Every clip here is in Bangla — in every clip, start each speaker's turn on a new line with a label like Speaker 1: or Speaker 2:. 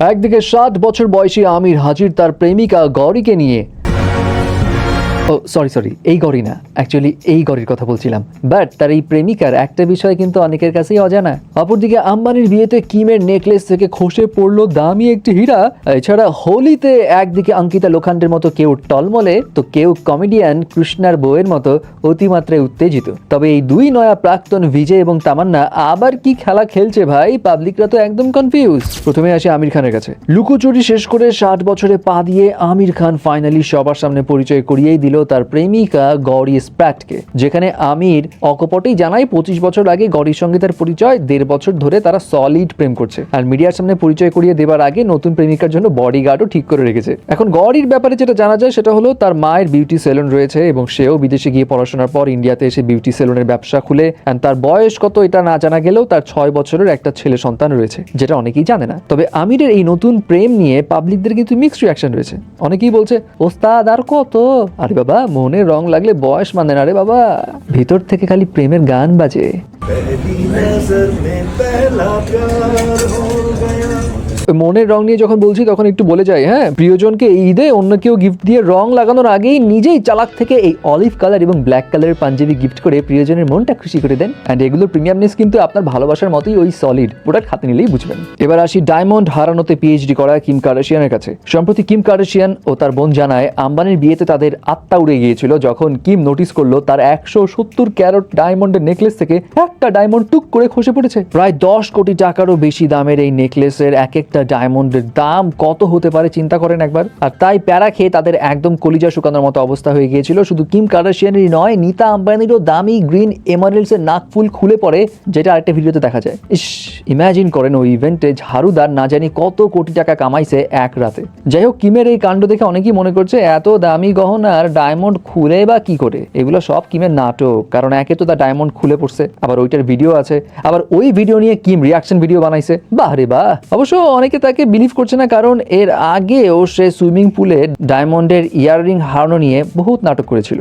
Speaker 1: একদিকে সাত বছর বয়সী আমির হাজির তার প্রেমিকা গৌরীকে নিয়ে ও সরি সরি এই গড়ি না। অ্যাকচুয়ালি এই গড়ির কথা বলছিলাম। বাট তার এই প্রেমিকার একটা বিষয় কিন্তু অনেকের কাছেই অজানা। অপরদিকে আম্বানির বিয়েতে কিমের নেকলেস থেকে খসে পড়ল দামি একটি হীরা। এছাড়া হোলিতে একদিকে অঙ্কিতা লোখান্ডের মতো কেউ টলমলে, তো কেউ কমেডিয়ান কৃষ্ণার বউয়ের মতো অতিমাত্রায় উত্তেজিত। তবে এই দুই নয়া প্রাক্তন বিজয় এবং তামান্না আবার কি খেলা খেলছে ভাই? পাবলিকরা তো একদম কনফিউজ প্রথমে আসে আমির খানের কাছে। লুকোচুরি শেষ করে ষাট বছরে পা দিয়ে আমির খান ফাইনালি সবার সামনে পরিচয় করিয়েই দিল তার প্রেমিকা গৌরী স্প্যাটকে যেখানে আমির অকপটেই জানায় পঁচিশ বছর আগে গৌরীর সঙ্গে তার পরিচয়, দেড় বছর ধরে তারা সলিড প্রেম করছে। আর মিডিয়ার সামনে পরিচয় করিয়ে দেবার আগে নতুন প্রেমিকার জন্য বডিগার্ডও ঠিক করে রেখেছে। এখন গৌরীর ব্যাপারে যেটা জানা যায় সেটা হলো, তার মায়ের বিউটি সেলুন রয়েছে এবং সেও বিদেশে গিয়ে পড়াশোনার পর ইন্ডিয়াতে এসে বিউটি সেলুনের ব্যবসা খুলে and তার বয়স কত এটা না জানা গেলেও তার ছয় বছরের একটা ছেলে সন্তান রয়েছে, যেটা অনেকেই জানে না। তবে আমিরের এই নতুন প্রেম নিয়ে পাবলিকদের কিন্তু মিক্সড রিয়াকশন রয়েছে। অনেকেই বলছে, ওস্তাদ, আর কত? আরে বাবা মনে রং লাগলে বয়স মানে না রে বাবা। ভিতর থেকে খালি প্রেমের গান বাজে। মনের রং নিয়ে যখন বলছি, তখন একটু বলে যাই হ্যাঁ প্রিয়জনকে এই ঈদে অন্য কেউ গিফট দিয়ে রং লাগানোর আগেই নিজেই চালাক থেকে এই অলিভ কালার এবং ব্ল্যাক কালারের পাঞ্জাবি গিফট করে প্রিয়জনের মনটা খুশি করে দেন। অ্যান্ড এগুলোর প্রিমিয়ামনেস কিন্তু আপনার ভালোবাসার মতোই ওই সলিড প্রোডাক্ট হাতে নিলেই বুঝবেন। এবার আসি ডায়মন্ড হারানোতে পিএইচডি করা কিম কার্ডেশিয়ানের কাছে। সম্প্রতি কিম কার্ডেশিয়ান ও তার বোন জানায়, আম্বানির বিয়েতে তাদের আত্মা উড়ে গিয়েছিল যখন কিম নোটিস করল তার একশো সত্তর ক্যারট ডায়মন্ডের নেকলেস থেকে একটা ডায়মন্ড টুক করে খসে পড়েছে। প্রায় দশ কোটি টাকারও বেশি দামের এই নেকলেসের এক একটা ডায়মন্ডের দাম কত হতে পারে চিন্তা করেন একবার। আর তাই প্যারা খেয়ে তাদের একদম কলিজা শুকানোর মতো অবস্থা হয়ে গিয়েছিল। শুধু কিম কার্ডাশিয়ানেরই নয়, নিতা আম্বানিরও দামি গ্রিন এমারেলস এর নাক ফুল খুলে পড়ে, যেটা আরেকটা ভিডিওতে দেখা যায়। ইস ইমাজিন করেন ওই ইভেন্টে ঝাড়ুদার না জানি কত কোটি টাকা কামাইছে এক রাতে। যাই হোক, কিমের এই কাণ্ড দেখে অনেকেই মনে করছে, এত দামি গহনার ডায়মন্ড খুলে বা কি করে? এগুলো সব কিমের নাটক, কারণ একে তো তার ডায়মন্ড খুলে পড়ছে। আবার ওইটার ভিডিও আছে। আবার ওই ভিডিও নিয়ে কিম রিয়াকশন ভিডিও বানাইছে। বাহ রে বাহ! অবশ্য অনেকে তাকে বিলিভ করছে না, কারণ এর আগেও সে সুইমিং পুলে ডায়মন্ডের ইয়াররিং হারানো নিয়ে বহুত নাটক করেছিল।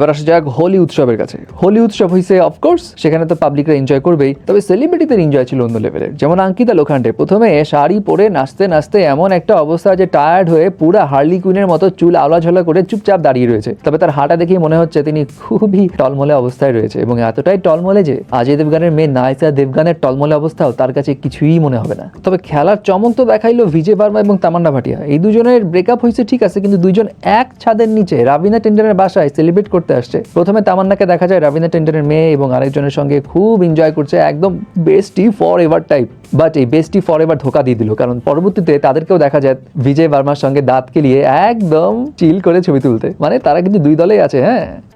Speaker 1: এবার আসা যাক হোলি উৎসবের কাছে। হোলি উৎসব হয়েছে অফকোর্স সেখানে তো পাবলিকরা এনজয় করবেই, তবে সেলিব্রিটিদের এনজয় ছিল অন্য লেভেলের যেমন অঙ্কিতা লোখান্ডে, প্রথমে শাড়ি পরে নাচতে নাচতে এমন একটা অবস্থা যে টায়ার্ড হয়ে পুরা হার্লি কুইনের মতো চুল আওলাঝোলা করে চুপচাপ দাঁড়িয়ে রয়েছে। তবে তার হাঁটা দেখেই মনে হচ্ছে তিনি খুবই টলমলে অবস্থায় রয়েছে এবং এতটাই টলমলে যে অজয় দেবগানের মেয়ে নায়িকা দেবগানের টলমলে অবস্থাও তার কাছে কিছুই মনে হবে না। তবে খেলার চমক তো দেখাইলো বিজয় বার্মা এবং তামান্না ভাটিয়া। এই দুজনের ব্রেকআপ হয়েছে ঠিক আছে, কিন্তু দুজন এক ছাদের নিচে, রাবিনা টেন্ডারের বাসায় সেলিব্রেট করতে আসছে। প্রথমে তামান্নাকে দেখা যায় রাবিনা টেন্ডনের মেয়ে এবং আরেকজনের সঙ্গে খুব এনজয় করছে, একদম bestie for ever type but এই বেস্টি ফর এভার ধোকা দিয়ে দিল, কারণ পরবর্তীতে তাদেরকেও দেখা যায় বিজয় বার্মার সঙ্গে দাঁত কেলিয়ে একদম চিল করে ছবি তুলতে। মানে তারা কিন্তু দুই দলেই আছে হ্যাঁ?